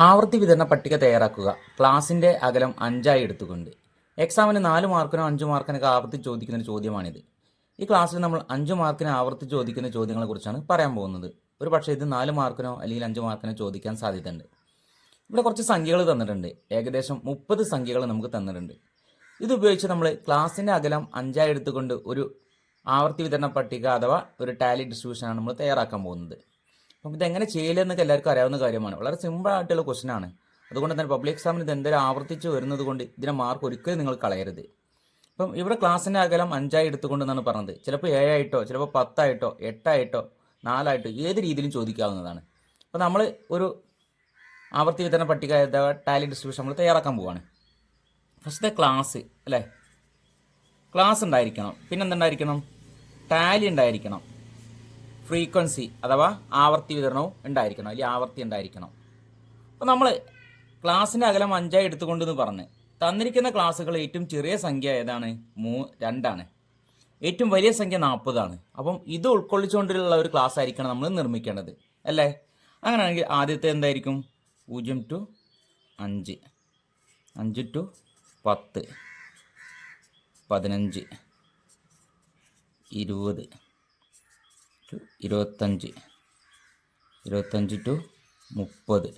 ആവൃത്തി വിതരണ പട്ടിക തയ്യാറാക്കുക. ക്ലാസിന്റെ അകലം അഞ്ചായി എടുത്തുകൊണ്ട്. എക്സാമിന് നാല് മാർക്കിനോ അഞ്ച് മാർക്കിനൊക്കെ ആവർത്തി ചോദിക്കുന്ന ഒരു ചോദ്യമാണിത്. ഈ ക്ലാസ്സിൽ നമ്മൾ അഞ്ച് മാർക്കിന് ആവർത്തി ചോദിക്കുന്ന ചോദ്യങ്ങളെക്കുറിച്ചാണ് പറയാൻ പോകുന്നത്. ഒരു പക്ഷേ ഇത് നാല് മാർക്കിനോ അല്ലെങ്കിൽ അഞ്ച് മാർക്കിനോ ചോദിക്കാൻ സാധ്യതയുണ്ട്. ഇവിടെ കുറച്ച് സംഖ്യകൾ തന്നിട്ടുണ്ട്. ഏകദേശം മുപ്പത് സംഖ്യകൾ നമുക്ക് തന്നിട്ടുണ്ട്. ഇത് ഉപയോഗിച്ച് നമ്മൾ ക്ലാസ്സിന്റെ അകലം അഞ്ചായി എടുത്തുകൊണ്ട് ഒരു ആവർത്തി വിതരണ പട്ടിക അഥവാ ഒരു ടാലി ഡിസ്ട്രിബ്യൂഷനാണ് നമ്മൾ തയ്യാറാക്കാൻ പോകുന്നത്. അപ്പം ഇതെങ്ങനെ ചെയ്യില്ലെന്നൊക്കെ എല്ലാവർക്കും അറിയാവുന്ന കാര്യമാണ്. വളരെ സിമ്പിൾ ആയിട്ടുള്ള ക്വസ്റ്റൻ ആണ്. അതുകൊണ്ട് തന്നെ പബ്ലിക് എക്സാമിന് ഇത് എന്തായാലും ആവർത്തിച്ച് വരുന്നത് കൊണ്ട് ഇതിനെ മാർക്ക് ഒരിക്കലും നിങ്ങൾ കളയരുത്. അപ്പം ഇവിടെ ക്ലാസ്സിന്റെ അകലം അഞ്ചായി എടുത്തുകൊണ്ടെന്നാണ് പറഞ്ഞത്. ചിലപ്പോൾ ഏഴായിട്ടോ ചിലപ്പോൾ പത്തായിട്ടോ എട്ടായിട്ടോ നാലായിട്ടോ ഏത് രീതിയിലും ചോദിക്കാവുന്നതാണ്. അപ്പോൾ നമ്മൾ ഒരു ആവർത്തി വിതരണ പട്ടിക ടാലി ഡിസ്ട്രിബ്യൂഷൻ നമ്മൾ തയ്യാറാക്കാൻ പോവാണ്. ഫസ്റ്റത്തെ ക്ലാസ് അല്ലേ? ക്ലാസ് ഉണ്ടായിരിക്കണം. പിന്നെന്തുണ്ടായിരിക്കണം? ടാലി ഉണ്ടായിരിക്കണം. ഫ്രീക്വൻസി അഥവാ ആവർത്തി വിതരണവും ഉണ്ടായിരിക്കണം അല്ലെങ്കിൽ ആവർത്തി ഉണ്ടായിരിക്കണം. അപ്പോൾ നമ്മൾ ക്ലാസ്സിന്റെ അകലം അഞ്ചായി എടുത്തുകൊണ്ടെന്ന് പറഞ്ഞ് തന്നിരിക്കുന്ന ക്ലാസ്സുകൾ ഏറ്റവും ചെറിയ സംഖ്യ ഏതാണ്? മൂ രണ്ടാണ്. ഏറ്റവും വലിയ സംഖ്യ നാൽപ്പതാണ്. അപ്പം ഇത് ഉൾക്കൊള്ളിച്ചുകൊണ്ടുള്ള ഒരു ക്ലാസ് ആയിരിക്കണം നമ്മൾ നിർമ്മിക്കേണ്ടത്. അല്ലേ? അങ്ങനെയാണെങ്കിൽ ആദ്യത്തെ എന്തായിരിക്കും? പൂജ്യം ടു അഞ്ച്. അഞ്ച് ടു പത്ത്. പതിനഞ്ച്. ഇരുപത്. ഇരുപത്തഞ്ച്. ഇരുപത്തഞ്ച് ടു മുപ്പത്.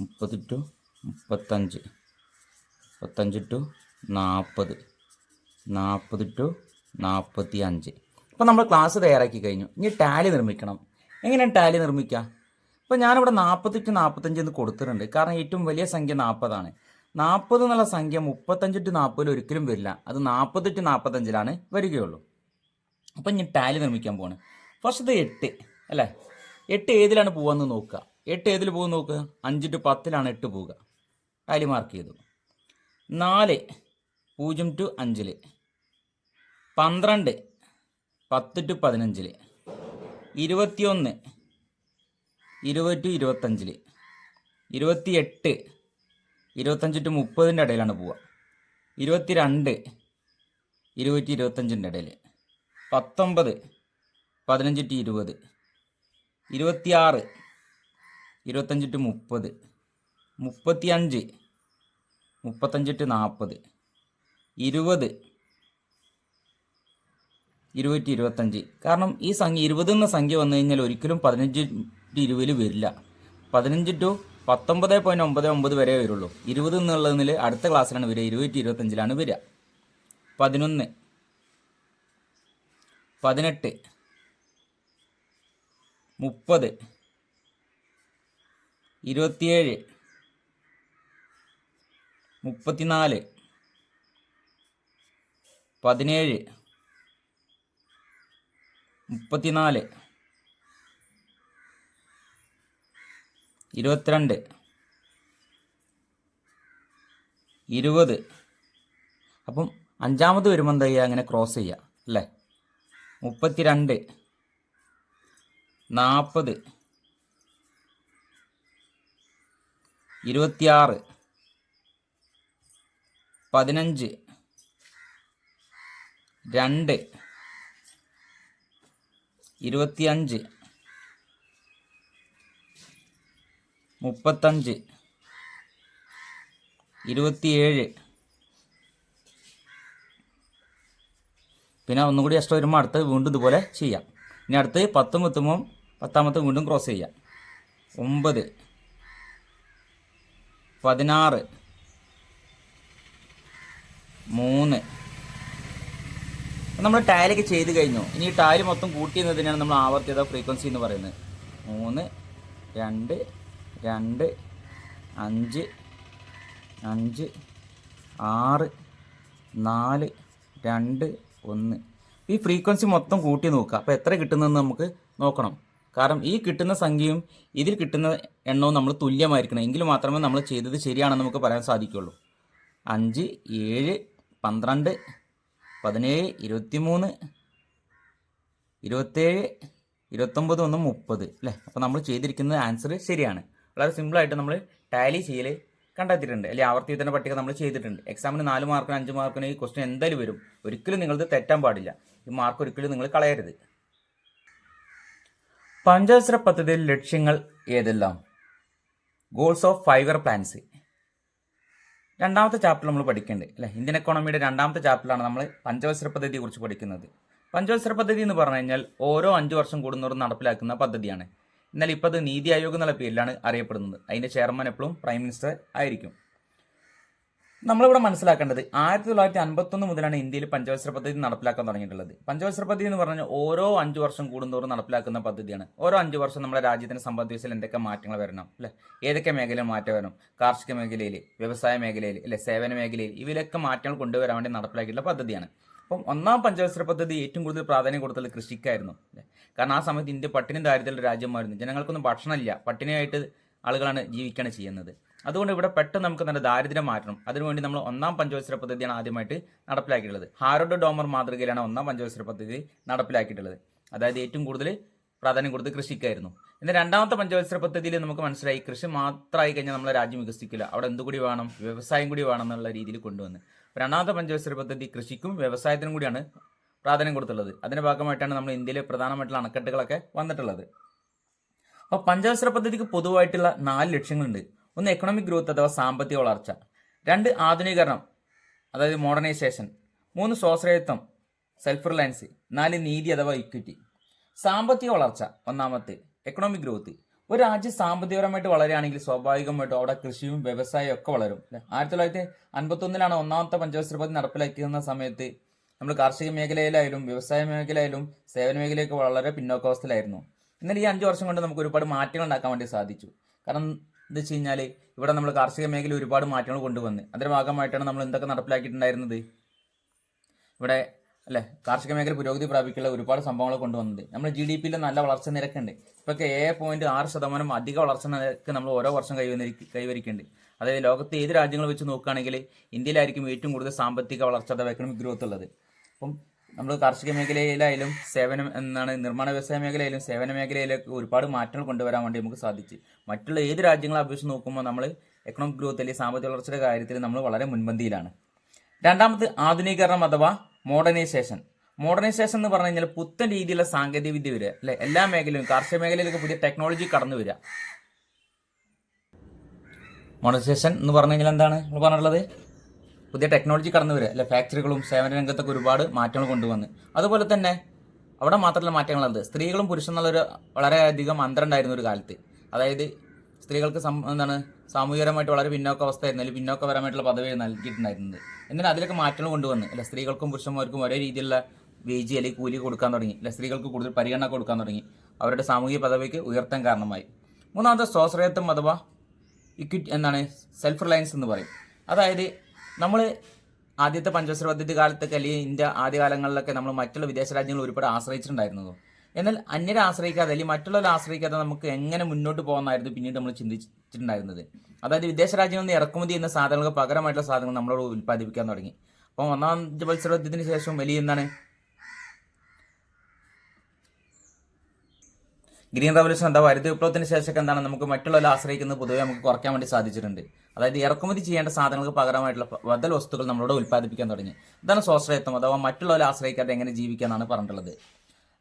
മുപ്പത് ടു മുപ്പത്തഞ്ച്. മുപ്പത്തഞ്ച് ടു നാൽപ്പത് നാൽപ്പത് ടു നാൽപ്പത്തി അഞ്ച് അപ്പോൾ നമ്മൾ ക്ലാസ് തയ്യാറാക്കി കഴിഞ്ഞു. ഇനി ടാലി നിർമ്മിക്കണം. എങ്ങനെയാണ് ടാലി നിർമ്മിക്കുക? ഇപ്പോൾ ഞാനിവിടെ നാൽപ്പത്തി ടു നാൽപ്പത്തഞ്ച് എന്ന് കൊടുത്തിട്ടുണ്ട്. കാരണം ഏറ്റവും വലിയ സംഖ്യ നാൽപ്പതാണ് നാൽപ്പത് എന്നുള്ള സംഖ്യ മുപ്പത്തഞ്ച് ടു നാൽപ്പതിൽ ഒരിക്കലും വരില്ല. അത് നാൽപ്പത് ടു നാൽപ്പത്തഞ്ചിലാണ് വരികയുള്ളൂ. അപ്പം ഇനി ടാലി നിർമ്മിക്കാൻ പോവാണ്. ഫസ്റ്റത്തെ എട്ട് അല്ലേ? എട്ട് ഏതിലാണ് പോവാന്ന് നോക്കുക. എട്ട് ഏതിൽ പോകും നോക്കുക അഞ്ച് ടു പത്തിലാണ് എട്ട് പോവുക. ടാലി മാർക്ക് ചെയ്തു. നാല് പൂജ്യം ടു അഞ്ചിൽ പന്ത്രണ്ട് പത്ത് ടു പതിനഞ്ചിൽ ഇരുപത്തിയൊന്ന് ഇരുപത് ടു ഇരുപത്തഞ്ചിൽ ഇരുപത്തിയെട്ട് ഇരുപത്തഞ്ച് ടു മുപ്പതിന്റെ ഇടയിലാണ് പോവുക. ഇരുപത്തിരണ്ട് ഇരുപത്തി ഇരുപത്തഞ്ചിന്റെ ഇടയിൽ പത്തൊമ്പത് പതിനഞ്ച് ടു ഇരുപത്. ഇരുപത്തിയാറ് ഇരുപത്തഞ്ച് ടു മുപ്പത് മുപ്പത്തിയഞ്ച് മുപ്പത്തഞ്ച് ടു നാൽപ്പത് ഇരുപത് ഇരുപത്തി ഇരുപത്തഞ്ച്. കാരണം ഈ സംഖ്യ ഇരുപത് എന്ന സംഖ്യ വന്നു കഴിഞ്ഞാൽ ഒരിക്കലും പതിനഞ്ച് ടു ഇരുപതിൽ വരില്ല. പതിനഞ്ച് ടു പത്തൊമ്പത് പോയിന്റ് ഒമ്പത് ഒമ്പത് വരെ വരുള്ളൂ. ഇരുപത് എന്നുള്ളതിൽ അടുത്ത ക്ലാസ്സിലാണ് വരിക. ഇരുപത്തി ഇരുപത്തഞ്ചിലാണ് വരിക. പതിനൊന്ന് പതിനെട്ട് മുപ്പത്. ഇരുപത്തിയേഴ്. മുപ്പത്തിനാല്. പതിനേഴ്. മുപ്പത്തിനാല്. ഇരുപത്തിരണ്ട്. ഇരുപത്. അപ്പം അഞ്ചാമത് വരുമ്പോൾ എന്താ ചെയ്യുക? അങ്ങനെ ക്രോസ് ചെയ്യുക അല്ലേ? മുപ്പത്തിരണ്ട്. നാൽപ്പത് ഇരുപത്തിയാറ്. പതിനഞ്ച്. രണ്ട്. ഇരുപത്തിയഞ്ച്. മുപ്പത്തഞ്ച്. ഇരുപത്തിയേഴ്. പിന്നെ ഒന്നുകൂടി എക്സ്ട്രാ വരുമ്പോൾ അടുത്ത് വീണ്ടും ഇതുപോലെ ചെയ്യാം. ഇനി അടുത്ത് പത്തും എത്തുമ്പോൾ പത്താമത്തെ വീണ്ടും ക്രോസ് ചെയ്യുക ഒമ്പത് പതിനാറ് മൂന്ന്. നമ്മൾ ടാലൊക്കെ ചെയ്ത് കഴിഞ്ഞു. ഇനി ഈ ടാലി മൊത്തം കൂട്ടിയെന്നതിനാണ് നമ്മൾ ആവർത്തിത ഫ്രീക്വൻസി എന്ന് പറയുന്നത്. മൂന്ന് രണ്ട് രണ്ട് അഞ്ച് അഞ്ച് ആറ് നാല് രണ്ട് ഒന്ന്. ഈ ഫ്രീക്വൻസി മൊത്തം കൂട്ടി നോക്കുക. അപ്പോൾ എത്ര കിട്ടുന്നതെന്ന് നമുക്ക് നോക്കണം. കാരണം ഈ കിട്ടുന്ന സംഖ്യയും ഇതിൽ കിട്ടുന്ന എണ്ണവും നമ്മൾ തുല്യമായിരിക്കണം. എങ്കിൽ മാത്രമേ നമ്മൾ ചെയ്തത് ശരിയാണെന്ന് നമുക്ക് പറയാൻ സാധിക്കുള്ളൂ. അഞ്ച് ഏഴ് പന്ത്രണ്ട് പതിനേഴ് ഇരുപത്തിമൂന്ന് ഇരുപത്തേഴ് ഇരുപത്തൊമ്പത് ഒന്ന് മുപ്പത്. അല്ലേ? അപ്പോൾ നമ്മൾ ചെയ്തിരിക്കുന്ന ആൻസർ ശരിയാണ്. വളരെ സിമ്പിളായിട്ട് നമ്മൾ ടാലി ചെയ്യൽ കണ്ടെത്തിയിട്ടുണ്ട്. അല്ലെങ്കിൽ ആവർത്തി വിതരണ പട്ടിക നമ്മൾ ചെയ്തിട്ടുണ്ട്. എക്സാമിന് നാല് മാർക്കിന് അഞ്ച് മാർക്കിന് ഈ ക്വസ്റ്റ്യൻ എന്തായാലും വരും. ഒരിക്കലും നിങ്ങളത് തെറ്റാൻ പാടില്ല. ഈ മാർക്ക് ഒരിക്കലും നിങ്ങൾ കളയരുത്. പഞ്ചവത്സര പദ്ധതിയിൽ ലക്ഷ്യങ്ങൾ ഏതെല്ലാം? Goals of five year plans രണ്ടാമത്തെ ചാപ്റ്റർ നമ്മൾ പഠിക്കേണ്ടത് അല്ലേ? ഇന്ത്യൻ എക്കോണമിയുടെ രണ്ടാമത്തെ ചാപ്റ്ററാണ് നമ്മൾ പഞ്ചവത്സര പദ്ധതിയെ കുറിച്ച് പഠിക്കുന്നത്. പഞ്ചവത്സര പദ്ധതി എന്ന് പറഞ്ഞു കഴിഞ്ഞാൽ ഓരോ അഞ്ച് വർഷം കൂടുന്നവരും നടപ്പിലാക്കുന്ന പദ്ധതിയാണ്. എന്നാൽ ഇപ്പോൾ അത് നീതി ആയോഗ് എന്നുള്ള പേരിലാണ് അറിയപ്പെടുന്നത്. അതിന്റെ ചെയർമാൻ എപ്പോഴും പ്രൈം മിനിസ്റ്റർ ആയിരിക്കും. നമ്മളിവിടെ മനസ്സിലാക്കേണ്ടത് ആയിരത്തി തൊള്ളായിരത്തി അൻപത്തൊന്ന് മുതലാണ് ഇന്ത്യയിൽ പഞ്ചവത്സര പദ്ധതി നടപ്പിലാക്കാൻ തുടങ്ങിയിട്ടുള്ളത്. പഞ്ചവത്സര പദ്ധതി എന്ന് പറഞ്ഞാൽ ഓരോ അഞ്ച് വർഷം കൂടുന്തോറും നടപ്പിലാക്കുന്ന പദ്ധതിയാണ്. ഓരോ അഞ്ച് വർഷം നമ്മുടെ രാജ്യത്തിന്റെ സമ്പദ് വ്യവസ്ഥയിൽ എന്തൊക്കെ മാറ്റങ്ങൾ വരണം അല്ലെ? ഏതൊക്കെ മേഖല മാറ്റം വരണം? കാർഷിക മേഖലയിൽ വ്യവസായ മേഖലയിൽ അല്ലെ? സേവന മേഖലയിൽ ഇവയിലൊക്കെ മാറ്റങ്ങൾ കൊണ്ടുവരാൻ വേണ്ടി നടപ്പിലാക്കിയിട്ടുള്ള പദ്ധതിയാണ്. അപ്പം ഒന്നാം പഞ്ചവത്സര പദ്ധതി ഏറ്റവും കൂടുതൽ പ്രാധാന്യം കൊടുത്തത് കൃഷിക്കായിരുന്നു കാരണം ആ സമയത്ത് ഇന്ത്യ പട്ടിണി ദാരിദ്ര്യമുള്ള രാജ്യമായിരുന്നു. ജനങ്ങൾക്കൊന്നും ഭക്ഷണമില്ല. പട്ടിണിയായിട്ട് ആളുകളാണ് ജീവിക്കുകയാണ് ചെയ്യുന്നത്. അതുകൊണ്ട് ഇവിടെ പെട്ടെന്ന് നമുക്ക് നല്ല ദാരിദ്ര്യം മാറ്റണം. അതിനുവേണ്ടി നമ്മൾ ഒന്നാം പഞ്ചവത്സര പദ്ധതിയാണ് ആദ്യമായിട്ട് നടപ്പിലാക്കിയിട്ടുള്ളത്. ഹാരോഡ് ഡോമർ മാതൃകയിലാണ് ഒന്നാം പഞ്ചവത്സര പദ്ധതി നടപ്പിലാക്കിയിട്ടുള്ളത്. അതായത് ഏറ്റവും കൂടുതൽ പ്രാധാന്യം കൊടുത്ത് കൃഷിക്കായിരുന്നു. എന്നാൽ രണ്ടാമത്തെ പഞ്ചവത്സര പദ്ധതിയിൽ നമുക്ക് മനസ്സിലായി കൃഷി മാത്രമായി കഴിഞ്ഞാൽ നമ്മളെ രാജ്യം വികസിക്കില്ല. അവിടെ എന്തുകൂടി വേണം? വ്യവസായം കൂടി വേണം എന്നുള്ള രീതിയിൽ കൊണ്ടുവന്ന്. രണ്ടാമത്തെ പഞ്ചവത്സര പദ്ധതി കൃഷിക്കും വ്യവസായത്തിനും കൂടിയാണ് പ്രാധാന്യം കൊടുത്തുള്ളത്. അതിന്റെ ഭാഗമായിട്ടാണ് നമ്മൾ ഇന്ത്യയിലെ പ്രധാനമായിട്ടുള്ള അണക്കെട്ടുകളൊക്കെ വന്നിട്ടുള്ളത്. അപ്പോൾ പഞ്ചവത്സര പദ്ധതിക്ക് പൊതുവായിട്ടുള്ള നാല് ലക്ഷ്യങ്ങളുണ്ട്. ഒന്ന് എക്കണോമിക് ഗ്രോത്ത് അഥവാ സാമ്പത്തിക വളർച്ച. രണ്ട് ആധുനീകരണം അതായത് മോഡേണൈസേഷൻ മൂന്ന് സ്വാശ്രയത്വം സെൽഫ് റിലയൻസ് നാല് നീതി അഥവാ ഇക്വിറ്റി സാമ്പത്തിക വളർച്ച ഒന്നാമത്തെ എക്കണോമിക് ഗ്രോത്ത് ഒരു രാജ്യം സാമ്പത്തികപരമായിട്ട് വളരുകയാണെങ്കിൽ സ്വാഭാവികമായിട്ടും അവിടെ കൃഷിയും വ്യവസായവും ഒക്കെ വളരും. ആയിരത്തി തൊള്ളായിരത്തി അൻപത്തൊന്നിലാണ് ഒന്നാമത്തെ പഞ്ചവത്സര പദ്ധതി നടപ്പിലാക്കുന്ന സമയത്ത് നമ്മൾ കാർഷിക മേഖലയിലായാലും വ്യവസായ മേഖലയിലും സേവന മേഖലയൊക്കെ വളരെ പിന്നോക്കാവസ്ഥയിലായിരുന്നു. എന്നാൽ ഈ അഞ്ച് വർഷം കൊണ്ട് നമുക്ക് ഒരുപാട് മാറ്റങ്ങൾ ഉണ്ടാക്കാൻ വേണ്ടി സാധിച്ചു. കാരണം എന്താ വെച്ച് കഴിഞ്ഞാൽ ഇവിടെ നമ്മൾ കാർഷിക മേഖലയിൽ ഒരുപാട് മാറ്റങ്ങൾ കൊണ്ടുവന്ന്. അതിന്റെ ഭാഗമായിട്ടാണ് നമ്മൾ എന്തൊക്കെ നടപ്പിലാക്കിയിട്ടുണ്ടായിരുന്നത്? ഇവിടെ അല്ലെ കാർഷിക മേഖല പുരോഗതി പ്രാപിക്കുന്ന ഒരുപാട് സംഭവങ്ങൾ കൊണ്ടുവന്നത്. നമ്മൾ ജി ഡി പിയിൽ നല്ല വളർച്ച നിരക്കുണ്ട്. ഇപ്പോൾ ഏഴ് പോയിന്റ് ആറ് ശതമാനം അധിക വളർച്ച നിരക്ക് നമ്മൾ ഓരോ വർഷം കൈവരി കൈവരിക്കുന്നുണ്ട്. അതായത് ലോകത്തെ ഏത് രാജ്യങ്ങൾ വെച്ച് നോക്കുകയാണെങ്കിൽ ഇന്ത്യയിലായിരിക്കും ഏറ്റവും കൂടുതൽ സാമ്പത്തിക വളർച്ച അഥവാ എക്കണോമിക് ഗ്രോത്ത് ഉള്ളത്. അപ്പം നമ്മൾ കാർഷിക മേഖലയിലായാലും സേവനം എന്നാണ് നിർമ്മാണ വ്യവസായ മേഖലയിലും സേവന മേഖലയിലൊക്കെ ഒരുപാട് മാറ്റങ്ങൾ കൊണ്ടുവരാൻ വേണ്ടി നമുക്ക് സാധിച്ചു. മറ്റുള്ള ഏത് രാജ്യങ്ങളെ അപേക്ഷിച്ച് നോക്കുമ്പോൾ നമ്മൾ എക്കണോമിക് ഗ്രോത്ത് അല്ലെങ്കിൽ സാമ്പത്തിക വളർച്ചയുടെ കാര്യത്തിൽ നമ്മൾ വളരെ മുൻപന്തിയിലാണ്. രണ്ടാമത് ആധുനീകരണം അഥവാ മോഡേണൈസേഷൻ മോഡേണൈസേഷൻ എന്ന് പറഞ്ഞു കഴിഞ്ഞാൽ പുത്തൻ രീതിയിലുള്ള സാങ്കേതിക വിദ്യ വരിക അല്ലെ? എല്ലാ മേഖലയിലും കാർഷിക മേഖലയിലൊക്കെ പുതിയ ടെക്നോളജി കടന്നു വരിക. മോഡേണൈസേഷൻ എന്ന് പറഞ്ഞു കഴിഞ്ഞാൽ എന്താണ്? നമ്മൾ പറഞ്ഞിട്ടുള്ളത്? പുതിയ ടെക്നോളജി കടന്നു വരിക. അല്ലെ? ഫാക്ടറികളും സേവന രംഗത്തൊക്കെ ഒരുപാട് മാറ്റങ്ങൾ കൊണ്ടുവന്ന്. അതുപോലെ തന്നെ അവിടെ മാത്രമല്ല മാറ്റങ്ങളുള്ളത് സ്ത്രീകളും പുരുഷൻ എന്നുള്ളൊരു വളരെയധികം അന്തരം ഉണ്ടായിരുന്ന ഒരു കാലത്ത്. അതായത് സ്ത്രീകൾക്ക് സം എന്താണ് സാമൂഹികപരമായിട്ട് വളരെ പിന്നോക്ക അവസ്ഥയായിരുന്നു അല്ലെങ്കിൽ പിന്നോക്കപരമായിട്ടുള്ള പദവി നൽകിയിട്ടുണ്ടായിരുന്നത്. എന്നാൽ അതിലൊക്കെ മാറ്റങ്ങൾ കൊണ്ടുവന്ന് അല്ല? സ്ത്രീകൾക്കും പുരുഷന്മാർക്കും ഒരേ രീതിയിലുള്ള വേജി അല്ലെങ്കിൽ കൂലി കൊടുക്കാൻ തുടങ്ങി. അല്ല? സ്ത്രീകൾക്ക് കൂടുതൽ പരിഗണന കൊടുക്കാൻ തുടങ്ങി. അവരുടെ സാമൂഹിക പദവിക്ക് ഉയർത്താൻ കാരണമായി. മൂന്നാമത്തെ സ്വാശ്രയത്വം അഥവാ ഇക്വിറ്റ് എന്താണ് സെൽഫ് റിലയൻസ് എന്ന് പറയും. അതായത് നമ്മൾ ആദ്യത്തെ പഞ്ചവത്സര പദ്ധതി കാലത്തൊക്കെ അല്ലെങ്കിൽ ഇന്ത്യ ആദ്യ കാലങ്ങളിലൊക്കെ നമ്മൾ മറ്റുള്ള വിദേശ രാജ്യങ്ങൾ ഒരുപാട് ആശ്രയിച്ചിട്ടുണ്ടായിരുന്നു എന്നാൽ അന്യരെ ആശ്രയിക്കാതെ അല്ലെങ്കിൽ മറ്റുള്ളവരെ ആശ്രയിക്കാതെ നമുക്ക് എങ്ങനെ മുന്നോട്ട് പോകുന്നതായിരുന്നു പിന്നീട് നമ്മൾ ചിന്തിച്ചിട്ടുണ്ടായിരുന്നത്. അതായത് വിദേശ രാജ്യങ്ങളിൽ നിന്ന് ഇറക്കുമതി ചെയ്യുന്ന സാധനങ്ങൾക്ക് പകരമായിട്ടുള്ള സാധനങ്ങൾ നമ്മളോട് ഉൽപ്പാദിപ്പിക്കാൻ തുടങ്ങി. അപ്പം ഒന്നാം പഞ്ചവത്സര പദ്ധതിന് ശേഷം വലിയ എന്താണ് ഗ്രീൻ റവല്യൂഷൻ എന്താ? ഹരിത വിപ്ലവത്തിന് ശേഷമൊക്കെ എന്താണ്? നമുക്ക് മറ്റുള്ളവരെ ആശ്രയിക്കുന്നത് പൊതുവെ നമുക്ക് കുറയ്ക്കാൻ വേണ്ടി സാധിച്ചിട്ടുണ്ട്. അതായത് ഇറക്കുമതി ചെയ്യേണ്ട സാധനങ്ങൾക്ക് പകരമായിട്ടുള്ള ബദൽ വസ്തുക്കൾ നമ്മളോട് ഉൽപ്പാദിപ്പിക്കാൻ തുടങ്ങി. ഇതാണ് സ്വാശ്രയത്വം അഥവാ മറ്റുള്ളവരെ ആശ്രയിക്കാതെ എങ്ങനെ ജീവിക്കാന്നാണ് പറഞ്ഞിട്ടുള്ളത്.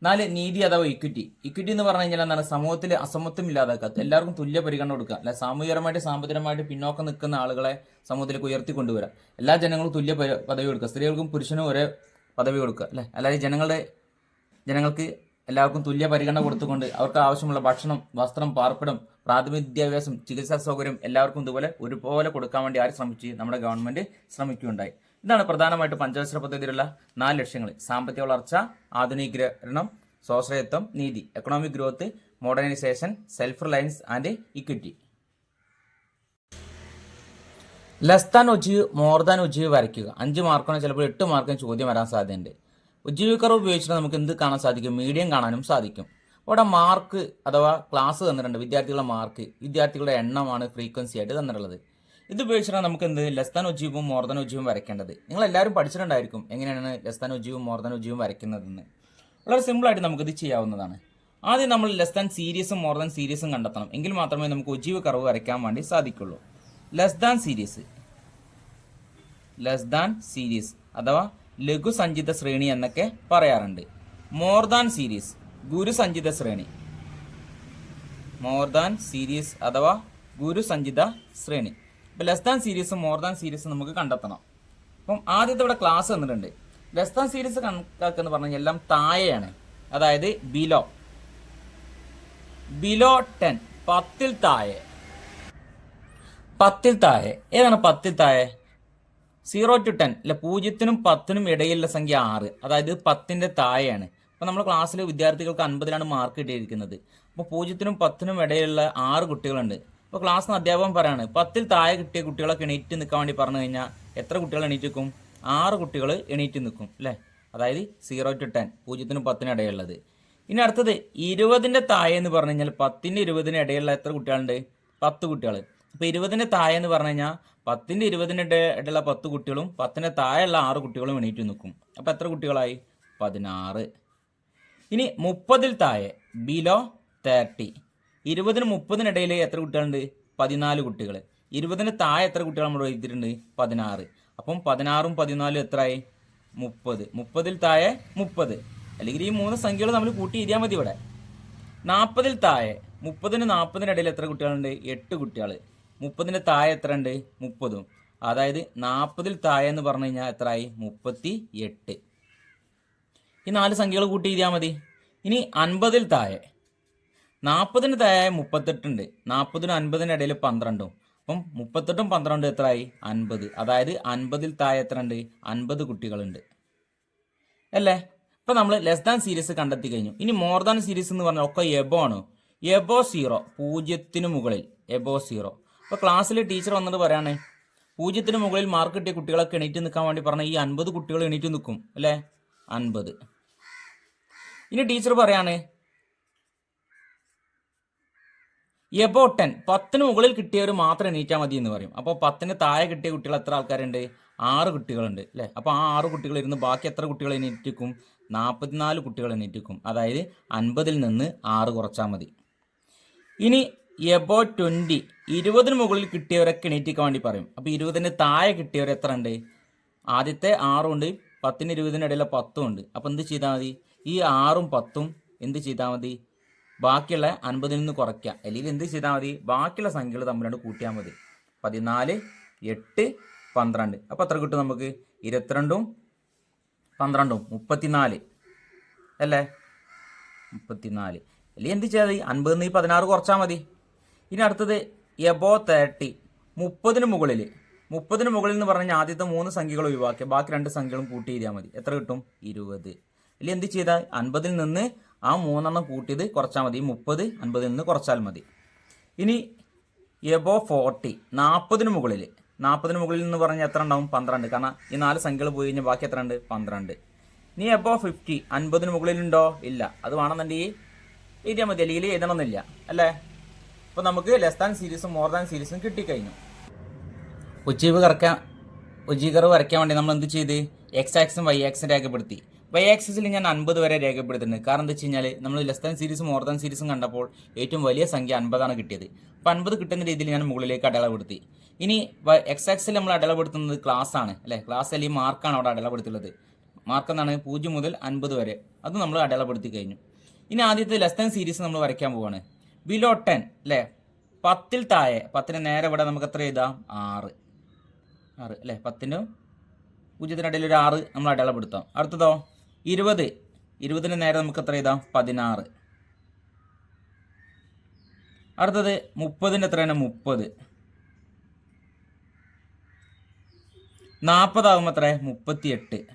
നാല് നീതി അഥവാ ഇക്വിറ്റി ഇക്വിറ്റി എന്ന് പറഞ്ഞു കഴിഞ്ഞാൽ എന്താണ്? സമൂഹത്തിൽ അസമത്വം ഇല്ലാതാക്കുക എല്ലാവർക്കും തുല്യ പരിഗണന കൊടുക്കുക. അല്ലെ സാമൂഹികമായിട്ട് സാമ്പത്തികമായിട്ട് പിന്നോക്കം നിൽക്കുന്ന ആളുകളെ സമൂഹത്തിലേക്ക് ഉയർത്തി കൊണ്ടുവരിക എല്ലാ ജനങ്ങളും തുല്യ പദവി കൊടുക്കുക. സ്ത്രീകൾക്കും പുരുഷനും ഒരേ പദവി കൊടുക്കുക. അല്ലെ അല്ലാതെ ജനങ്ങളുടെ ജനങ്ങൾക്ക് എല്ലാവർക്കും തുല്യ പരിഗണന കൊടുത്തുകൊണ്ട് അവർക്ക് ആവശ്യമുള്ള ഭക്ഷണം വസ്ത്രം പാർപ്പിടം പ്രാഥമിക വിദ്യാഭ്യാസം ചികിത്സാ സൗകര്യം എല്ലാവർക്കും ഇതുപോലെ ഒരുപോലെ കൊടുക്കാൻ വേണ്ടി ആര് ശ്രമിച്ചു നമ്മുടെ ഗവൺമെന്റ് ശ്രമിക്കുകയുണ്ടായി. ഇതാണ് പ്രധാനമായിട്ട് പഞ്ചവത്സര പദ്ധതിയിലുള്ള നാല് ലക്ഷ്യങ്ങൾ. സാമ്പത്തിക വളർച്ച ആധുനീകരണം സ്വാശ്രയത്വം നീതി economic growth modernisation self reliance and equity less than ogive more than ogive വരയ്ക്കുക. അഞ്ച് മാർക്കാണ് ചിലപ്പോൾ എട്ട് മാർക്കിന് ചോദ്യം വരാൻ സാധ്യതയുണ്ട്. ഉജ്ജീവിക്കറവ് ഉപയോഗിച്ചിട്ട് നമുക്ക് എന്ത് കാണാൻ സാധിക്കും? മീഡിയം കാണാനും സാധിക്കും. അവിടെ മാർക്ക് അഥവാ ക്ലാസ് തന്നിട്ടുണ്ട്. വിദ്യാർത്ഥികളുടെ മാർക്ക് വിദ്യാർത്ഥികളുടെ എണ്ണമാണ് ഫ്രീക്വൻസി ആയിട്ട് തന്നിട്ടുള്ളത്. ഇത് ഉപയോഗിച്ചിട്ടാണ് നമുക്ക് എന്ത്? Less than ഉജ്ജീവും more than ഉജ്ജീവും വരയ്ക്കേണ്ടത്. നിങ്ങൾ എല്ലാവരും പഠിച്ചിട്ടുണ്ടായിരിക്കും എങ്ങനെയാണ് ലെസ് താൻ ഉജ്ജീവും മോർ ദാൻ ഉജ്ജീവും വരയ്ക്കുന്നതെന്ന്. വളരെ സിമ്പിളായിട്ട് നമുക്കിത് ചെയ്യാവുന്നതാണ്. ആദ്യം നമ്മൾ ലെസ് ദാൻ സീരീസും മോർ ദാൻ സീരീസും കണ്ടെത്തണം. എങ്കിൽ മാത്രമേ നമുക്ക് ഉജ്ജീവ് കർവ് വരയ്ക്കാൻ വേണ്ടി സാധിക്കുള്ളൂ. Less than series less than series അഥവാ ലഘുസഞ്ചിത ശ്രേണി എന്നൊക്കെ പറയാറുണ്ട്. മോർ ദാൻ സീരീസ് ഗുരുസഞ്ചിത ശ്രേണി മോർ ദാൻ സീരീസ് അഥവാ ഗുരുസഞ്ചിത ശ്രേണി ഇപ്പം ലെസ് ദാൻ സീരീസും മോർ ദാൻ സീരീസും നമുക്ക് കണ്ടെത്തണം. അപ്പം ആദ്യത്തെ ഇവിടെ ക്ലാസ് വന്നിട്ടുണ്ട്. ലെസ് ദാൻ സീരീസ് കണക്കാക്കെന്ന് പറഞ്ഞാൽ എല്ലാം താഴെയാണ്. അതായത് ബിലോ ബിലോ ടെൻ പത്തിൽ താഴെ. പത്തിൽ താഴെ. ഏതാണ് പത്തിൽ താഴെ? സീറോ ടു ടെൻ അല്ല പൂജ്യത്തിനും പത്തിനും ഇടയിലുള്ള സംഖ്യ ആറ്. അതായത് പത്തിന്റെ താഴെയാണ്. അപ്പോൾ നമ്മൾ ക്ലാസ്സിൽ വിദ്യാർത്ഥികൾക്ക് അൻപതിലാണ് മാർക്ക് കിട്ടിയിരിക്കുന്നത്. അപ്പോൾ പൂജ്യത്തിനും പത്തിനും ഇടയിലുള്ള ആറ് കുട്ടികളുണ്ട്. അപ്പോൾ ക്ലാസ്സിന് അധ്യാപകൻ പറയാണ് പത്തിൽ താഴെ കിട്ടിയ കുട്ടികളൊക്കെ എണീറ്റ് നിൽക്കാൻ വേണ്ടി പറഞ്ഞു കഴിഞ്ഞാൽ എത്ര കുട്ടികൾ എണീറ്റ് നിൽക്കും? ആറ് കുട്ടികൾ എണീറ്റ് നിൽക്കും അല്ലേ? അതായത് സീറോ ടു ടെൻ പൂജ്യത്തിനും പത്തിനും ഇടയിലുള്ളത്. ഇനി അടുത്തത് ഇരുപതിന്റെ താഴെ എന്ന് പറഞ്ഞു കഴിഞ്ഞാൽ പത്തിന്റെ ഇരുപതിന് ഇടയിലുള്ള എത്ര കുട്ടികളുണ്ട്? പത്ത് കുട്ടികൾ അപ്പൊ ഇരുപതിന്റെ താഴെ എന്ന് പറഞ്ഞു കഴിഞ്ഞാൽ പത്തിന്റെ ഇരുപതിനിടെ ഇടയിലുള്ള പത്ത് കുട്ടികളും പത്തിന് താഴെയുള്ള ആറ് കുട്ടികളും എണീറ്റ് നിൽക്കും. അപ്പൊ എത്ര കുട്ടികളായി? പതിനാറ്. ഇനി മുപ്പതിൽ താഴെ ബിലോ തേർട്ടി ഇരുപതിന് മുപ്പതിനിടയിൽ എത്ര കുട്ടികളുണ്ട്? പതിനാല് കുട്ടികൾ ഇരുപതിന് താഴെ എത്ര കുട്ടികൾ നമ്മൾ എഴുതിയിട്ടുണ്ട്? പതിനാറ്. അപ്പം പതിനാറും പതിനാലും എത്രയായി? മുപ്പത്. മുപ്പതിൽ താഴെ മുപ്പത്. അല്ലെങ്കിൽ ഈ മൂന്ന് സംഖ്യകൾ നമ്മൾ കൂട്ടി എഴുതിയാൽ മതി ഇവിടെ. നാൽപ്പതിൽ താഴെ മുപ്പതിന് നാൽപ്പതിനിടയിൽ എത്ര കുട്ടികളുണ്ട്? എട്ട് കുട്ടികൾ മുപ്പതിന് താഴെ എത്ര ഉണ്ട് മുപ്പതും. അതായത് നാൽപ്പതിൽ താഴെ എന്ന് പറഞ്ഞു കഴിഞ്ഞാൽ എത്രയായി? മുപ്പത്തി എട്ട് ഈ നാല് സംഖ്യകൾ കൂട്ടി എഴുതിയാൽ മതി. ഇനി അൻപതിൽ താഴെ. നാൽപ്പതിന് താഴെ മുപ്പത്തെട്ടുണ്ട് നാൽപ്പതിനും അൻപതിന് ഇടയിൽ പന്ത്രണ്ടും. അപ്പം മുപ്പത്തെട്ടും പന്ത്രണ്ടും എത്രയായി? അൻപത്. അതായത് അൻപതിൽ താഴെ എത്ര ഉണ്ട് അൻപത് കുട്ടികളുണ്ട്. അല്ലേ? ഇപ്പം നമ്മൾ ലെസ് ദാൻ സീരീസ് കണ്ടെത്തി കഴിഞ്ഞു. ഇനി മോർ ദാൻ സീരീസ് എന്ന് പറഞ്ഞാൽ ഒക്കെ എബോ ആണ്. എബോ സീറോ പൂജ്യത്തിന് മുകളിൽ. എബോ സീറോ അപ്പോൾ ക്ലാസ്സിൽ ടീച്ചർ വന്നത് പറയാനേ പൂജ്യത്തിന് മുകളിൽ മാർക്ക് കിട്ടിയ കുട്ടികളൊക്കെ എണീറ്റ് നിൽക്കാൻ വേണ്ടി പറഞ്ഞ ഈ അൻപത് കുട്ടികൾ എണീറ്റ് നിൽക്കും അല്ലേ? അൻപത്. ഇനി ടീച്ചർ പറയാണ് എബോ ടെൻ പത്തിന് മുകളിൽ കിട്ടിയവർ മാത്രം എണീറ്റാൽ മതി എന്ന് പറയും. അപ്പോൾ പത്തിന് താഴെ കിട്ടിയ കുട്ടികൾ എത്ര ആൾക്കാരുണ്ട്? ആറ് കുട്ടികളുണ്ട് അല്ലേ? അപ്പോൾ ആ ആറ് കുട്ടികൾ ഇരുന്ന് ബാക്കി എത്ര കുട്ടികൾ എണീറ്റിക്കും നാൽപ്പത്തിനാല് കുട്ടികൾ എണീറ്റിക്കും അതായത് അൻപതിൽ നിന്ന് ആറ് കുറച്ചാൽ മതി. ഇനി എബോ ട്വന്റി ഇരുപതിന് മുകളിൽ കിട്ടിയവരൊക്കെ എണീറ്റിക്കാൻ വേണ്ടി പറയും. അപ്പോൾ ഇരുപതിന് താഴെ കിട്ടിയവർ എത്ര ഉണ്ട്? ആദ്യത്തെ ആറുണ്ട് പത്തിന് ഇരുപതിന് ഇടയിലെ പത്തും ഉണ്ട്. അപ്പോൾ എന്ത് ചെയ്താൽ മതി? ഈ ആറും പത്തും എന്ത് ചെയ്താൽ മതി? ബാക്കിയുള്ള അൻപതിൽ നിന്ന് കുറയ്ക്കുക. അല്ലെങ്കിൽ എന്ത് ചെയ്താൽ മതി? ബാക്കിയുള്ള സംഖ്യകൾ തമ്മിലാണ് കൂട്ടിയാൽ മതി. പതിനാല് എട്ട് പന്ത്രണ്ട്. അപ്പോൾ എത്ര കിട്ടും നമുക്ക്? ഇരുപത്തിരണ്ടും പന്ത്രണ്ടും. മുപ്പത്തിനാല്. അല്ലേ? മുപ്പത്തിനാല്. അല്ലെങ്കിൽ എന്ത് ചെയ്താൽ മതി? അൻപതിൽ നിന്ന് ഈ പതിനാറ് കുറച്ചാൽ മതി. ഇനി അടുത്തത് എബോ തേർട്ടി. മുപ്പതിന് മുകളിൽ മുപ്പതിന് മുകളിൽ എന്ന് പറഞ്ഞാൽ ആദ്യത്തെ മൂന്ന് സംഖ്യകൾ ഒഴിവാക്കിയ ബാക്കി രണ്ട് സംഖ്യകളും കൂട്ടി ചെയ്താൽ മതി. എത്ര കിട്ടും? ഇരുപത്. അല്ലെങ്കിൽ എന്ത് ചെയ്താൽ അൻപതിൽ നിന്ന് ആ മൂന്നെണ്ണം കൂട്ടിയത് കുറച്ചാൽ മതി. മുപ്പത് അൻപതിൽ നിന്ന് കുറച്ചാൽ മതി. ഇനി എബോ ഫോർട്ടി. നാൽപ്പതിന് മുകളിൽ നാൽപ്പതിന് മുകളിൽ എന്ന് പറഞ്ഞാൽ എത്ര ഉണ്ടാവും? പന്ത്രണ്ട്. കാരണം ഈ നാല് സംഖ്യകൾ പോയി കഴിഞ്ഞാൽ ബാക്കി എത്ര ഉണ്ട്? പന്ത്രണ്ട്. ഇനി എബോ ഫിഫ്റ്റി. അൻപതിന് മുകളിലുണ്ടോ? ഇല്ല. അത് വേണമെന്നുണ്ടെങ്കിൽ എഴുതിയാൽ മതി. അല്ലെങ്കിൽ എഴുതണമെന്നില്ല. അല്ലേ? അപ്പോൾ നമുക്ക് ലെസ് ദാൻ സീരീസും മോർ ദാൻ സീരീസും കിട്ടിക്കഴിഞ്ഞു. ഉജ്ജീവ് കറക്കാൻ ഉജ്ജീകറ് വരയ്ക്കാൻ വേണ്ടി നമ്മൾ എന്ത് ചെയ്ത്? എക്സ് ആക്സും വൈ ആക്സും രേഖപ്പെടുത്തി. വൈ ആക്സിസിൽ ഞാൻ അൻപത് വരെ രേഖപ്പെടുത്തുന്നുണ്ട് കാരണം എന്താ വെച്ച് കഴിഞ്ഞാൽ നമ്മൾ ലെസ് ദാൻ സീരീസും മോർ ദാൻ സീരീസും കണ്ടപ്പോൾ ഏറ്റവും വലിയ സംഖ്യ അൻപതാണ് കിട്ടിയത്. അപ്പോൾ അൻപത് കിട്ടുന്ന രീതിയിൽ ഞാൻ മുകളിലേക്ക് അടയാളപ്പെടുത്തി. ഇനി എക്സ് ആക്സിൽ നമ്മൾ അടയാളപ്പെടുത്തുന്നത് ക്ലാസ് ആണ് അല്ലേ? ക്ലാസ് അല്ലെങ്കിൽ മാർക്കാണ് അവിടെ അടയാളപ്പെടുത്തുള്ളത് മാർക്ക് എന്നാണ് പൂജ്യം മുതൽ അൻപത് വരെ. അത് നമ്മൾ അടയാളപ്പെടുത്തി കഴിഞ്ഞു. ഇനി ആദ്യത്തെ ലെസ് ദാൻ സീരീസ് നമ്മൾ വരയ്ക്കാൻ പോവാണ്. ബിലോ ടെൻ അല്ലേ പത്തിൽ താഴെ പത്തിന് നേരെ ഇവിടെ നമുക്ക് എത്ര എഴുതാം? ആറ്. ആറ് അല്ലേ പത്തിനും പൂജ്യത്തിനിടയിൽ ഒരു ആറ് നമ്മൾ അടയാളപ്പെടുത്താം. അടുത്തതോ? ഇരുപത്. ഇരുപതിന് നേരെ നമുക്ക് എത്ര എഴുതാം? പതിനാറ്. അടുത്തത് മുപ്പതിന്റെ എത്രയാണ്? മുപ്പത്. നാൽപ്പതാകുമ്പോൾ എത്ര? മുപ്പത്തി എട്ട്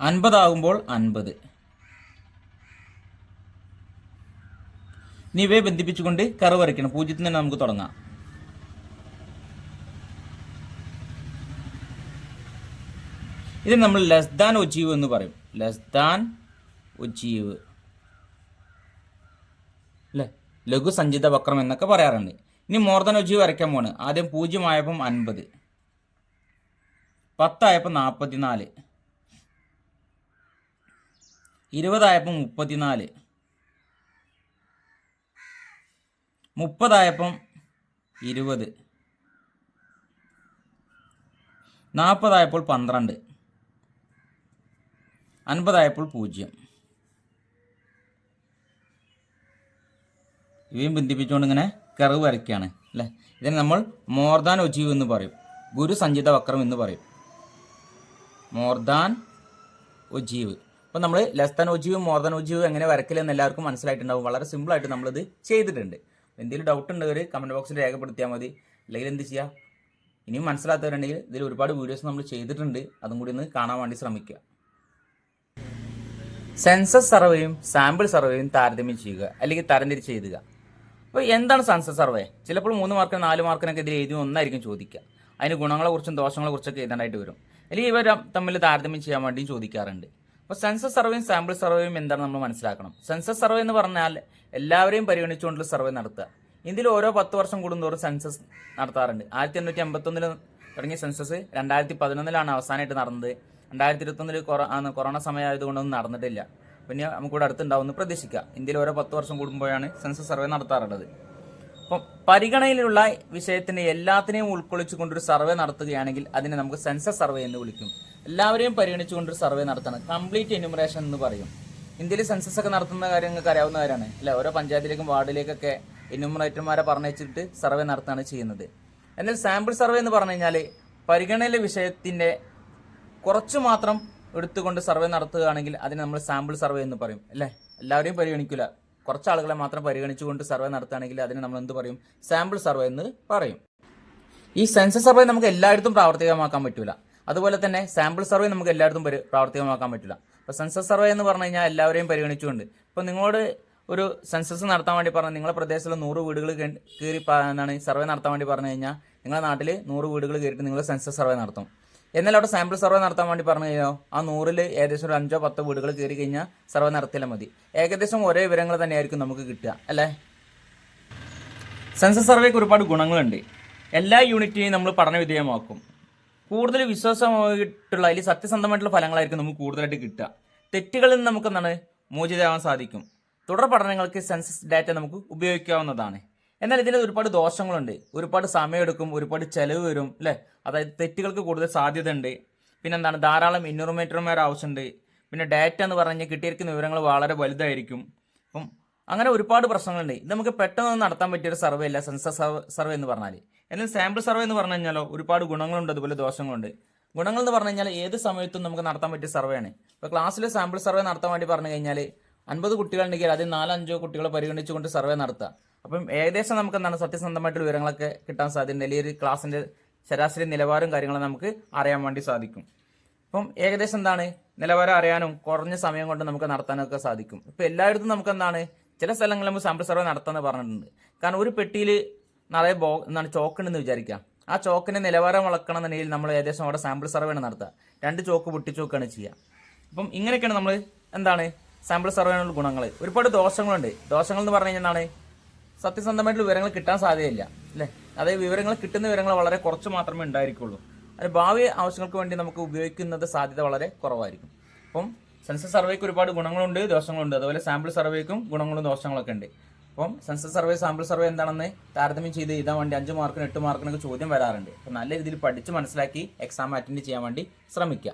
അൻപതാകുമ്പോൾ അൻപത്. ഇനി ഇവയെ ബന്ധിപ്പിച്ചുകൊണ്ട് കറവ് വരയ്ക്കണം. പൂജ്യത്തിൽ തന്നെ നമുക്ക് തുടങ്ങാം. ഇത് നമ്മൾ ലെസ് ദാൻ ഒച്ചീവ് എന്ന് പറയും. ലെസ് ദാൻ ഒച്ചീവ് അല്ലേ? ലഘു സഞ്ചിത വക്രം എന്നൊക്കെ പറയാറുണ്ട്. ഇനി മോർ ദാൻ ഒച്ചീവ് വരയ്ക്കാൻ പോണ് ആദ്യം പൂജ്യമായപ്പം അൻപത്. പത്തായപ്പം നാൽപ്പത്തിനാല് ഇരുപതായപ്പം മുപ്പത്തിനാല്. മുപ്പതായപ്പം ഇരുപത്. നാൽപ്പതായപ്പോൾ പന്ത്രണ്ട്. അൻപതായപ്പോൾ പൂജ്യം. ഇവയും ബന്ധിപ്പിച്ചുകൊണ്ട് ഇങ്ങനെ കർവ് വരയ്ക്കുകയാണ് അല്ലേ? ഇതിനെ നമ്മൾ മോർദാൻ ഒജീവ് എന്ന് പറയും. ഗുരു സഞ്ചിത വക്രം എന്ന് പറയും. മോർദാൻ ഒജീവ് അപ്പോൾ നമ്മൾ less ogive more than ogive എങ്ങനെ വരക്കില്ലെന്ന് എല്ലാവർക്കും മനസ്സിലായിട്ടുണ്ടാവും. വളരെ സിമ്പിളായിട്ട് നമ്മളിത് ചെയ്തിട്ടുണ്ട്. എന്തെങ്കിലും ഡൗട്ട് ഉണ്ടെങ്കിൽ കമന്റ് ബോക്സിൽ രേഖപ്പെടുത്തിയാൽ മതി. അല്ലെങ്കിൽ എന്ത് ചെയ്യുക ഇനിയും മനസ്സിലാത്തവരുണ്ടെങ്കിൽ ഇതിൽ ഒരുപാട് വീഡിയോസ് നമ്മൾ ചെയ്തിട്ടുണ്ട്. അതും കൂടി ഒന്ന് കാണാൻ വേണ്ടി ശ്രമിക്കുക. സെൻസസ് സർവേയും സാമ്പിൾ സർവേയും താരതമ്യം ചെയ്യുക. അല്ലെങ്കിൽ തരംതിരിച്ച് എഴുതുക അപ്പോൾ എന്താണ് സെൻസസ് സർവേ ചിലപ്പോൾ മൂന്ന് മാർക്കിന് നാല് മാർക്കിനൊക്കെ ഇതിൽ എഴുതി ഒന്നായിരിക്കും ചോദിക്കുക. അതിന് ഗുണങ്ങളെക്കുറിച്ചും ദോഷങ്ങളെക്കുറിച്ചൊക്കെ എഴുതാനായിട്ട് വരും. അല്ലെങ്കിൽ ഇവർ തമ്മിൽ താരതമ്യം ചെയ്യാൻ വേണ്ടിയും ചോദിക്കാറുണ്ട്. അപ്പോൾ സെൻസസ് സർവേയും സാമ്പിൾ സർവേയും എന്താണ് നമ്മൾ മനസ്സിലാക്കണം? സെൻസസ് സർവേ എന്ന് പറഞ്ഞാൽ എല്ലാവരെയും പരിഗണിച്ചുകൊണ്ടുള്ള സർവേ നടത്തുക. ഇന്ത്യയിൽ ഓരോ പത്ത് വർഷം കൂടുന്തോറും സെൻസസ് നടത്താറുണ്ട്. ആയിരത്തി എണ്ണൂറ്റി എൺപത്തൊന്നിൽ തുടങ്ങിയ സെൻസസ് രണ്ടായിരത്തി പതിനൊന്നിലാണ് അവസാനമായിട്ട് നടന്നത്. രണ്ടായിരത്തി ഇരുപത്തൊന്നിൽ കൊറോണ സമയമായതുകൊണ്ടൊന്നും നടന്നിട്ടില്ല. പിന്നെ നമുക്കിവിടെ അടുത്തുണ്ടാവുമെന്ന് പ്രതീക്ഷിക്കാം ഇന്ത്യയിൽ ഓരോ പത്ത് വർഷം കൂടുമ്പോഴാണ് സെൻസസ് സർവേ നടത്താറുള്ളത്. അപ്പം പരിഗണനയിലുള്ള വിഷയത്തിനെ എല്ലാത്തിനെയും ഉൾക്കൊള്ളിച്ചുകൊണ്ടൊരു സർവേ നടത്തുകയാണെങ്കിൽ അതിനെ നമുക്ക് സെൻസസ് സർവേ എന്ന് വിളിക്കും. എല്ലാവരെയും പരിഗണിച്ചുകൊണ്ട് ഒരു സർവേ നടത്തണം. കംപ്ലീറ്റ് എന്യൂമറേഷൻ എന്ന് പറയും. ഇന്ത്യയിൽ സെൻസസ് ഒക്കെ നടത്തുന്ന കാര്യം നിങ്ങൾക്ക് അറിയാവുന്ന ഓരോ പഞ്ചായത്തിലേക്കും വാർഡിലേക്കൊക്കെ എന്യൂമറേറ്റർമാരെ പറഞ്ഞിട്ട് സർവേ നടത്താണ് ചെയ്യുന്നത്. എന്നാൽ സാമ്പിൾ സർവേ എന്ന് പറഞ്ഞു കഴിഞ്ഞാൽ പരിഗണനയിലെ വിഷയത്തിന്റെ കുറച്ച് മാത്രം എടുത്തുകൊണ്ട് സർവേ നടത്തുകയാണെങ്കിൽ അതിന് നമ്മൾ സാമ്പിൾ സർവേ എന്ന് പറയും. അല്ലേ? എല്ലാവരെയും പരിഗണിക്കില്ല കുറച്ച് ആളുകളെ മാത്രം പരിഗണിച്ചുകൊണ്ട് സർവേ നടത്തുകയാണെങ്കിൽ അതിന് നമ്മൾ എന്ത് പറയും? സാമ്പിൾ സർവേ എന്ന് പറയും. ഈ സെൻസസ് സർവേ നമുക്ക് എല്ലായിടത്തും പ്രാവർത്തികമാക്കാൻ പറ്റൂല. അതുപോലെ തന്നെ സാമ്പിൾ സർവേ നമുക്ക് എല്ലായിടത്തും പരി- പ്രാവർത്തികമാക്കാൻ പറ്റില്ല. അപ്പോൾ സെൻസസ് സർവേ എന്ന് പറഞ്ഞു കഴിഞ്ഞാൽ എല്ലാവരെയും പരിഗണിച്ചുകൊണ്ട്. ഇപ്പോൾ നിങ്ങളോട് ഒരു സെൻസസ് നടത്താൻ വേണ്ടി പറഞ്ഞാൽ നിങ്ങളുടെ പ്രദേശത്തുള്ള നൂറ് വീടുകൾ കയറി എന്താണ് സർവേ നടത്താൻ വേണ്ടി പറഞ്ഞു കഴിഞ്ഞാൽ നിങ്ങളുടെ നാട്ടിൽ നൂറ് വീടുകൾ കയറിയിട്ട് നിങ്ങൾ സെൻസസ് സർവേ നടത്തും. എന്നാൽ അവിടെ സാമ്പിൾ സർവേ നടത്താൻ വേണ്ടി പറഞ്ഞു കഴിഞ്ഞാൽ ആ നൂറിൽ ഏകദേശം ഒരു അഞ്ചോ പത്തോ വീടുകൾ കയറി കഴിഞ്ഞാൽ സർവേ നടത്തിയാൽ മതി. ഏകദേശം ഒരേ വിവരങ്ങൾ തന്നെയായിരിക്കും നമുക്ക് കിട്ടുക അല്ലേ? സെൻസസ് സർവേക്ക് ഒരുപാട് ഗുണങ്ങളുണ്ട്. എല്ലാ യൂണിറ്റിനെയും നമ്മൾ പഠന വിധേയമാക്കും. കൂടുതൽ വിശ്വാസമായിട്ടുള്ള അതിൽ സത്യസന്ധമായിട്ടുള്ള ഫലങ്ങളായിരിക്കും നമുക്ക് കൂടുതലായിട്ട് കിട്ടുക. തെറ്റുകളിൽ നിന്ന് നമുക്ക് എന്താണ് മോചിതരാകാൻ സാധിക്കും. തുടർ പഠനങ്ങൾക്ക് സെൻസസ് ഡാറ്റ നമുക്ക് ഉപയോഗിക്കാവുന്നതാണ്. എന്നാൽ ഇതിന് ഒരുപാട് ദോഷങ്ങളുണ്ട്. ഒരുപാട് സമയമെടുക്കും ഒരുപാട് ചെലവ് വരും അല്ലേ? അതായത് തെറ്റുകൾക്ക് കൂടുതൽ സാധ്യതയുണ്ട്. പിന്നെ എന്താണ്? ധാരാളം ഇൻഫർമേറ്റർമാർ ആവശ്യമുണ്ട്. പിന്നെ ഡാറ്റ എന്ന് പറഞ്ഞാൽ കിട്ടിയിരിക്കുന്ന വിവരങ്ങൾ വളരെ വലുതായിരിക്കും. അപ്പം അങ്ങനെ ഒരുപാട് പ്രശ്നങ്ങളുണ്ട്. ഇത് നമുക്ക് പെട്ടെന്ന് നടത്താൻ പറ്റിയ ഒരു സർവേ അല്ല സെൻസസ് സർവേ എന്ന് പറഞ്ഞാൽ എന്നാൽ സാമ്പിൾ സർവേ എന്ന് പറഞ്ഞു കഴിഞ്ഞാലോ ഒരുപാട് ഗുണങ്ങളുണ്ട് അതുപോലെ ദോഷങ്ങളുണ്ട്. ഗുണങ്ങൾ എന്ന് പറഞ്ഞു കഴിഞ്ഞാൽ ഏത് സമയത്തും നമുക്ക് നടത്താൻ പറ്റിയ സർവേ ആണ്. ഇപ്പോൾ ക്ലാസ്സിൽ സാമ്പിൾ സർവേ നടത്താൻ വേണ്ടി പറഞ്ഞു കഴിഞ്ഞാൽ അൻപത് കുട്ടികളുണ്ടെങ്കിൽ അതിൽ നാലഞ്ചോ കുട്ടികളെ പരിഗണിച്ചുകൊണ്ട് സർവേ നടത്തുക. അപ്പം ഏകദേശം നമുക്ക് എന്താണ് സത്യസന്ധമായിട്ടുള്ള വിവരങ്ങളൊക്കെ കിട്ടാൻ സാധ്യതയുണ്ട്. അല്ലെങ്കിൽ ഒരു ക്ലാസ്സിന്റെ ശരാശരി നിലവാരവും കാര്യങ്ങളും നമുക്ക് അറിയാൻ വേണ്ടി സാധിക്കും. അപ്പം ഏകദേശം എന്താണ്? നിലവാരം അറിയാനും കുറഞ്ഞ സമയം കൊണ്ട് നമുക്ക് നടത്താനൊക്കെ സാധിക്കും. ഇപ്പം എല്ലായിടത്തും നമുക്ക് എന്താണ്? ചില സ്ഥലങ്ങളിൽ നമ്മൾ സാമ്പിൾ സർവേ നടത്തുന്നത് പറഞ്ഞിട്ടുണ്ട്. കാരണം ഒരു പെട്ടിയിൽ നിറയെ ബോ എന്താണ് ചോക്ക് എന്ന് വിചാരിക്കാം ആ ചോക്കിനെ നിലവാരം വളക്കണം എന്നുണ്ടെങ്കിൽ നമ്മൾ ഏകദേശം അവിടെ സാമ്പിൾ സർവേ നടത്തുക. രണ്ട് ചോക്ക് പൊട്ടിച്ചോക്കാണ് ചെയ്യുക. അപ്പം ഇങ്ങനെയൊക്കെയാണ് നമ്മൾ എന്താണ് സാമ്പിൾ സർവേനുള്ള ഗുണങ്ങൾ. ഒരുപാട് ദോഷങ്ങളുണ്ട്. ദോഷങ്ങൾ എന്ന് പറഞ്ഞു കഴിഞ്ഞാൽ സത്യസന്ധമായിട്ടുള്ള വിവരങ്ങൾ കിട്ടാൻ സാധ്യതയില്ല. അല്ലേ? അതായത് വിവരങ്ങൾ കിട്ടുന്ന വിവരങ്ങൾ വളരെ കുറച്ച് മാത്രമേ ഉണ്ടായിരിക്കുള്ളൂ. അത് ഭാവി ആവശ്യങ്ങൾക്ക് വേണ്ടി നമുക്ക് ഉപയോഗിക്കുന്നത് സാധ്യത വളരെ കുറവായിരിക്കും. അപ്പം സെൻസസ് സർവേക്ക് ഒരുപാട് ഗുണങ്ങളുണ്ട് ദോഷങ്ങളുണ്ട്. അതുപോലെ സാമ്പിൾ സർവേക്കും ഗുണങ്ങളും ദോഷങ്ങളൊക്കെ ഉണ്ട്. അപ്പം സെൻസസ് സർവേ സാമ്പിൾ സർവേ എന്താണെന്ന് താരതമ്യം ചെയ്ത് എഴുതാൻ വേണ്ടി അഞ്ച് മാർക്കിന് എട്ട് മാർക്കിനൊക്കെ ചോദ്യം വരാറുണ്ട്. അപ്പം നല്ല രീതിയിൽ പഠിച്ച് മനസ്സിലാക്കി എക്സാം അറ്റൻഡ് ചെയ്യാൻ വേണ്ടി ശ്രമിക്കുക